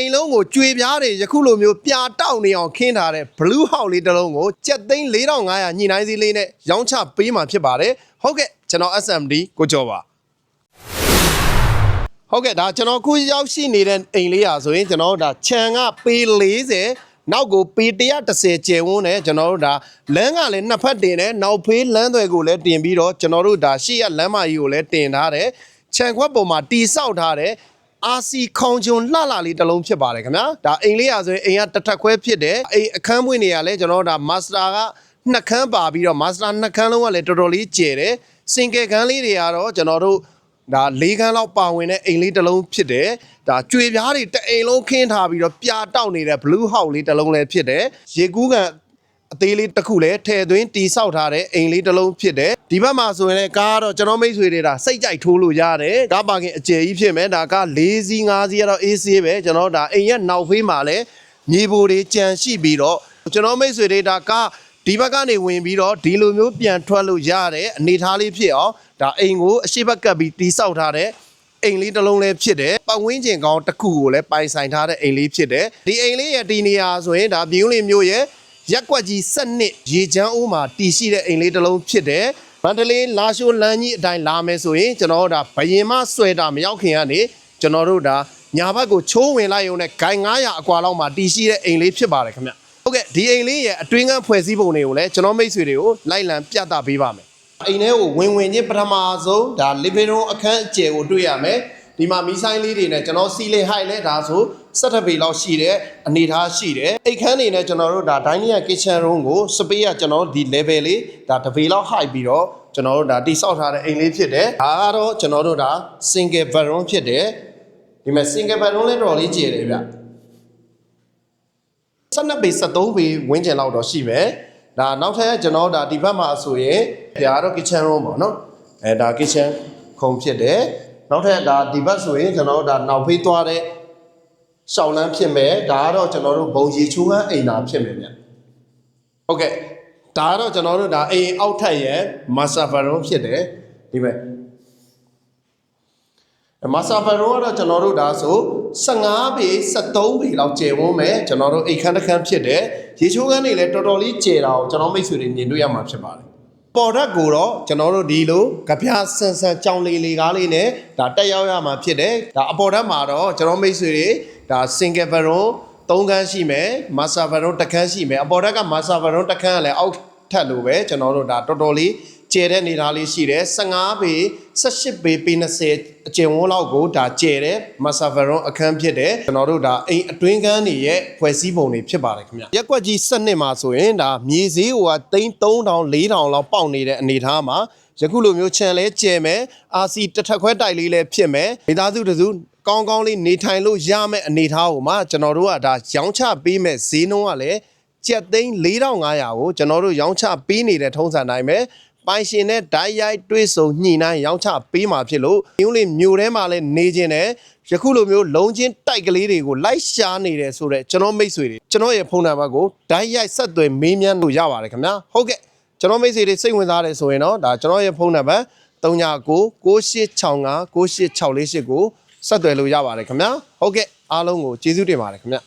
အိမ်လုံးကိုကြွေပြားတွေယခုလိုမျိုးပြာတောက်နေအောင်ခင်းထားတဲ့ blue house လေးတစ်လုံးကိုကြက်သိန်း4500ညှိနှိုင်းစည်းလေးနဲ့ရောင်းချပေးမှာဖြစ်ပါတယ်ဟုတ်ကဲ့ကျွန်တော် SMD ကိုကျော်ပါဟုတ်ကဲ့ဒါကျွန်တော်ခုရောက်ရှိနေတဲ့အိမ်လေးရာဆိုရင်ကျွန်တော်တို့ဒါခြံကပေ40နောက်ကိုပေ130ကျယ်ဝန်းနဲ့ကျွန်တော်တို့ဒါလမ်းကလည်းနှစ်ဖက်တင်တယ်နောက်ဖေးလမ်းတွေကိုလည်းတင်ပြီးတော့ကျွန်တော်တို့ဒါရှေ့ရလမ်းမကြီးကိုလည်းတင်ထားတယ်ခြံခွက်ပေါ်မှာတီဆောက်ထားတယ် အာစီခေါင်ဂျွန်လှလှလေးတစ်လုံးဖြစ်ပါတယ်ခင်ဗျာဒါအိမ်လေးရာဆိုရင်အိမ်ကတစ်ထပ်ခွဲဖြစ်တယ်အိမ်အခန်းပွင့်နေရလဲကျွန်တော်တို့ဒါမာစတာကနှစ်ခန်းပါပြီးတော့မာစတာနှစ်ခန်းလုံးကလည်းတော်တော်လေးကျယ်တယ်စင်ကယ်ခန်းလေးတွေကတော့ကျွန်တော်တို့ဒါ၄ခန်းလောက်ပါဝင်တဲ့အိမ်လေးတစ်လုံးဖြစ်တယ်ဒါကြွေပြားတွေတစ်အိမ်လုံးခင်းထားပြီးတော့ပြာတောက်နေတဲ့ blue house လေးတစ်လုံးလည်းဖြစ်တယ်ရေကူးကန် အသေးလေးတစ်ခုလည်းထည့်သွင်းတီဆောက်ထားတဲ့အိမ်လေးတစ်လုံးဖြစ်တယ်ဒီဘက်မှာဆိုရင်လည်းကားကတော့ကျွန်တော်မိတ်ဆွေတွေဒါစိတ်ကြိုက်ထိုးလို့ရတယ်ကားပါခင်အကျယ်ကြီးဖြစ်မယ်ဒါက၄စီး၅စီးကတော့ AC ပဲကျွန်တော်ဒါအိမ်ရဲ့နောက်ဖေးမှာလည်းမြေပိုတွေကြံရှိပြီးတော့ကျွန်တော်မိတ်ဆွေတွေဒါကားဒီဘက်ကနေဝင်ပြီးတော့ဒီလိုမျိုးပြန်ထွက်လို့ရတဲ့အနေအထားလေးဖြစ်အောင်ဒါအိမ်ကိုအရှိဘက်ကပ်ပြီးတီးဆောက်ထားတဲ့အိမ်လေးတစ်လုံးလည်းဖြစ်တယ်ပတ်ဝန်းကျင်ကောင်းတစ်ခုကိုလည်းပိုင်ဆိုင်ထားတဲ့အိမ်လေးဖြစ်တယ်ဒီအိမ်လေးရဲ့ဒီနေရာဆိုရင်ဒါပြည်ဦးလင်မျိုးရဲ့ ရက်ကွက်ကြီးစနစ်ရေချမ်းအိုးမှာတည်ရှိတဲ့အိမ်လေးတစ်လုံးဖြစ်တယ်မန္တလေးလာရှိုးလမ်းကြီးအတိုင်းလာမယ်ဆိုရင်ကျွန်တော်တို့ဒါဘယင်မဆွဲတာမရောက်ခင်ကနေကျွန်တော်တို့ဒါညာဘက်ကိုချိုးဝင်လိုက်ရုံနဲ့ဂိုင်900အကွာလောက်မှာတည်ရှိတဲ့အိမ်လေးဖြစ်ပါတယ်ခင်ဗျဟုတ်ကဲ့ဒီအိမ်လေးရဲ့အတွင်းကန်းဖွဲ့စည်းပုံတွေကိုလည်းကျွန်တော်မိတ်ဆွေတွေကိုလိုက်လံပြသပေးပါမယ်အိမ်ထဲကိုဝင်ဝင်ချင်းပထမဆုံးဒါ living room အခန်းအကျယ်ကိုတွေ့ရမယ်ဒီမှာမီးဆိုင်လေးတွေနဲ့ကျွန်တော် ceiling height လဲဒါဆို 17ပေလောက်ရှိတဲ့အနေထားရှိတယ်အိတ်ခန်းတွေနဲ့ကျွန်တော်တို့ဒါ dining and kitchen room ကို space ကကျွန်တော်တို့ဒီ level လေးဒါတစ်ပေလောက် height ပြီးတော့ကျွန်တော်တို့ဒါတိဆောက်ထားတဲ့အိမ်လေးဖြစ်တယ်ဒါကတော့ကျွန်တော်တို့ဒါ single bedroom ဖြစ်တယ်ဒီမှာ single bedroom လဲတော်တော်လေးကျယ်တယ်ဗျ12ပေ73ပေဝန်းကျင်လောက်တော့ရှိမယ်ဒါနောက်ထပ်ကျွန်တော်ဒါဒီဘက်မှာဆိုရင်ဒါကတော့ kitchen room ပေါ့နော်အဲဒါ kitchen ခုံဖြစ်တယ်နောက်ထပ်ဒါဒီဘက်ဆိုရင်ကျွန်တော်တို့ဒါနောက်ဖေးသွားတဲ့ ရှောင်းလန်းဖြစ်မယ်ဒါကတော့ကျွန်တော်တို့ဘုံရီချူဟန်းအိမ်သာဖြစ်မယ်ဗျဟုတ်ကဲ့ဒါကတော့ကျွန်တော်တို့ဒါအိမ်အောက်ထပ်ရဲ့ master bedroom ဖြစ်တယ်ဒီဘက်မာစာဖာရိုကတော့ကျွန်တော်တို့ဒါဆို15ပေ73ပေလောက်ကျယ်ဝန်းမယ်ကျွန်တော်တို့အိတ်ခမ်းတစ်ခမ်းဖြစ်တယ်ရေချိုးခမ်းတွေလည်းတော်တော်လေးကျယ်တာကိုကျွန်တော်မိတ်ဆွေတွေမြင်တွေ့ရမှာဖြစ်ပါတယ်ပေါ်ဓာတ်ကိုတော့ကျွန်တော်တို့ဒီလိုကြပြဆန်ဆန်ကြောင်လေးလေးကားလေးနဲ့ဒါတက်ရောက်ရမှာဖြစ်တယ်ဒါအပေါ်ဓာတ်မှာတော့ကျွန်တော်မိတ်ဆွေတွေ ဒါ single baron 3ခန်းရှိမယ် master baron တစ်ခန်းရှိမယ်အပေါ်ဓာတ်က master baron တစ်ခန်းကလည်းအောက်ထပ်လို့ပဲကျွန်တော်တို့ဒါတော်တော်လေးကျဲတဲ့နေသားလေးရှိတယ်15ပေ18ပေပေ20အကျယ်ဝန်းလောက်ကိုဒါကျဲတဲ့ master baron အခန်းဖြစ်တယ်ကျွန်တော်တို့ဒါအိမ်အတွင်းကန်းတွေရဲ့ဖွဲ့စည်းပုံတွေဖြစ်ပါတယ်ခင်ဗျရက်ကွက်ကြီးစနစ်မှာဆိုရင်ဒါမြေဈေးဟိုကသိန်း3000 4000လောက်ပေါက်နေတဲ့အနေအထားမှာယခုလိုမျိုးခြံလဲကျဲမယ်အာစီတစ်ထက်ခွဲတိုက်လေးလည်းဖြစ်မယ်မိသားစုတစ်စု ကောင်းကောင်းလေးနေထိုင်လို့ရမယ့်အနေအထားကိုမှကျွန်တော်တို့ကဒါရောင်းချပေးမဲ့ဈေးနှုန်းကလည်းကျပ်သိန်း4500ကိုကျွန်တော်တို့ရောင်းချပေးနေတဲ့ထုံးစံတိုင်းပဲပိုင်ရှင်နဲ့ဓာတ်ရိုက်တွေးဆုံညှိနှိုင်းရောင်းချပေးမှာဖြစ်လို့မျိုးလေးမျိုးထဲမှာလည်းနေခြင်းနဲ့ယခုလိုမျိုးလုံးချင်းတိုက်ကလေးတွေကိုလိုက်ရှာနေတယ်ဆိုတော့ကျွန်တော်မိတ်ဆွေတွေကျွန်တော်ရဲ့ဖုန်းနံပါတ်ကိုဓာတ်ရိုက်ဆက်သွယ်မေးမြန်းလို့ရပါတယ်ခင်ဗျာဟုတ်ကဲ့ကျွန်တော်မိတ်ဆွေတွေစိတ်ဝင်စားတယ်ဆိုရင်တော့ဒါကျွန်တော်ရဲ့ဖုန်းနံပါတ်39 9865 9864ကို ဆက်သွယ်လို့ရပါတယ်ခင်ဗျာဟုတ်ကဲ့အားလုံးကိုကျေးဇူးတင်ပါတယ်ခင်ဗျာ